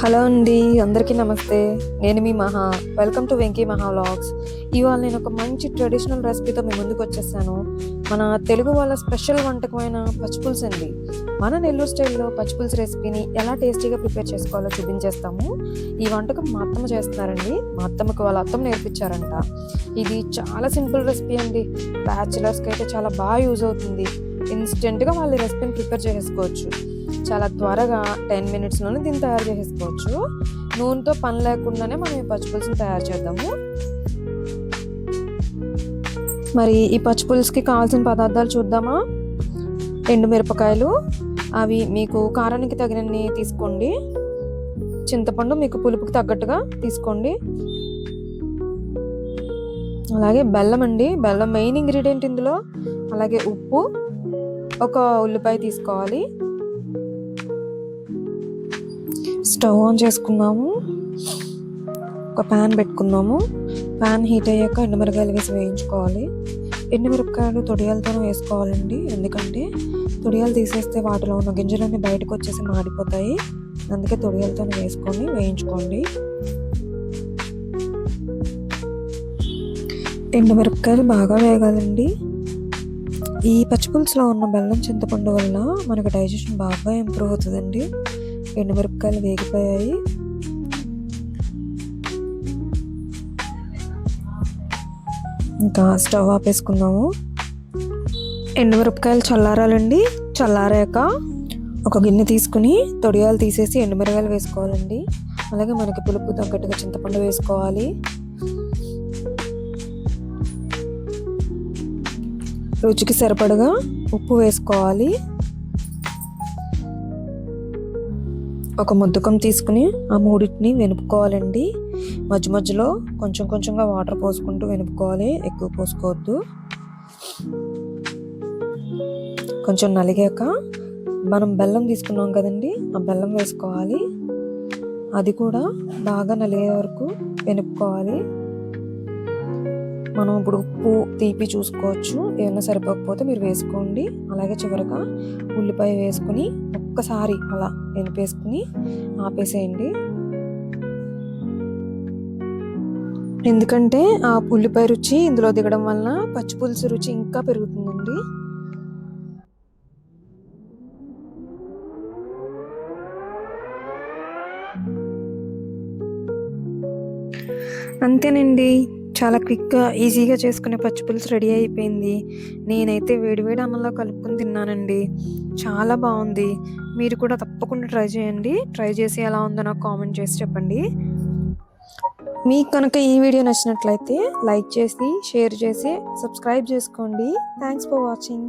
Hello అండి అందరికీ నమస్తే. నేను మీ మహా. వెల్కమ్ టు వెంకీ మహా వ్లాగ్స్ ఇవాళ నేను ఒక మంచి ట్రెడిషనల్ రెసిపీతో మీ ముందుకు వచ్చేసాను. మన తెలుగు వాళ్ళ స్పెషల్ వంటకమైన పచ్చిపులుసు అండి. మన నెల్లూరు స్టైల్లో పచ్చిపులుసు రెసిపీని ఎలా టేస్టీగా ప్రిపేర్ చేసుకోవాలో చూపించేస్తాము. ఈ వంటకం మా అత్తమ్మ చేస్తున్నారండి. మా అత్తమ్మకి వాళ్ళ అత్తమ్మ నేర్పించారంట. ఇది చాలా సింపుల్ రెసిపీ అండి. బ్యాచులర్స్కి అయితే చాలా బాగా యూజ్ అవుతుంది. ఇన్స్టెంట్గా వాళ్ళు రెసిపీని ప్రిపేర్ చేసుకోవచ్చు చాలా త్వరగా టెన్ మినిట్స్లోనే దీన్ని తయారు చేసేసుకోవచ్చు. నూనెతో పని లేకుండానే మనం ఈ పచ్చిపులుసుని తయారు చేద్దాము. మరి ఈ పచ్చిపులుసుకి కావాల్సిన పదార్థాలు చూద్దామా? ఎండుమిరపకాయలు అవి మీకు కారానికి తగినన్ని తీసుకోండి. చింతపండు మీకు పులుపుకి తగ్గట్టుగా తీసుకోండి. అలాగే బెల్లం అండి బెల్లం మెయిన్ ఇంగ్రీడియంట్ ఇందులో. అలాగే ఉప్పు ఒక ఉల్లిపాయ తీసుకోవాలి. స్టవ్ ఆన్ చేసుకున్నాము. ఒక ప్యాన్ పెట్టుకున్నాము ప్యాన్ హీట్ అయ్యాక ఎండుమిరకాయలు వేసి వేయించుకోవాలి. ఎండుమిరపకాయలు తొడియాలతోనే వేసుకోవాలండి. ఎందుకంటే తొడియాలు తీసేస్తే వాటిలో ఉన్న గింజలన్నీ బయటకు వచ్చేసి మాడిపోతాయి. అందుకే తొడియాలతోనే వేసుకొని వేయించుకోండి. ఎండుమిరపకాయలు బాగా వేగాలండి. ఈ పచ్చిపులుసులో ఉన్న బెల్లం చింతపండు వల్ల మనకు డైజెషన్ బాగా ఇంప్రూవ్ అవుతుందండి. ఎండుమిరపకాయలు వేగిపోయాయి. ఇంకా స్టవ్ ఆపేసుకుందాము. ఎండుమిరపకాయలు చల్లారాలండి. చల్లారాక ఒక గిన్నె తీసుకుని తొడియాలు తీసేసి ఎండుమిరగాయలు వేసుకోవాలండి. అలాగే మనకి పులుపు తగ్గట్టుగా చింతపండు వేసుకోవాలి. రుచికి సరిపడగా ఉప్పు వేసుకోవాలి. ఒక ముద్దకం తీసుకుని ఆ మూడింటిని వెనుపుకోవాలండి. మధ్య మధ్యలో కొంచెం కొంచెంగా వాటర్ పోసుకుంటూ వెనుపుకోవాలి. ఎక్కువ పోసుకోవద్దు. కొంచెం నలిగాక మనం బెల్లం తీసుకున్నాం కదండి ఆ బెల్లం వేసుకోవాలి. అది కూడా బాగా నలిగే వరకు వెనుపుకోవాలి. మనం ఇప్పుడు ఉప్పు తీపి చూసుకోవచ్చు. ఏమైనా సరిపోకపోతే మీరు వేసుకోండి. అలాగే చివరగా ఉల్లిపాయ వేసుకుని ఒక్కసారి అలా వెనిపేసుకుని ఆపేసేయండి. ఎందుకంటే ఆ ఉల్లిపాయ రుచి ఇందులో దిగడం వలన పచ్చిపులుసు రుచి ఇంకా పెరుగుతుందండి. అంతేనండి. చాలా క్విక్గా ఈజీగా చేసుకునే పచ్చిపులుసు రెడీ అయిపోయింది. నేనైతే వేడివేడి అన్నంలో కలుపుకొని తిన్నానండి. చాలా బాగుంది. మీరు కూడా తప్పకుండా ట్రై చేయండి. ట్రై చేసి ఎలా ఉందో నాకు కామెంట్ చేసి చెప్పండి. మీకు కనుక ఈ వీడియో నచ్చినట్లయితే లైక్ చేసి షేర్ చేసి సబ్స్క్రైబ్ చేసుకోండి. Thanks for watching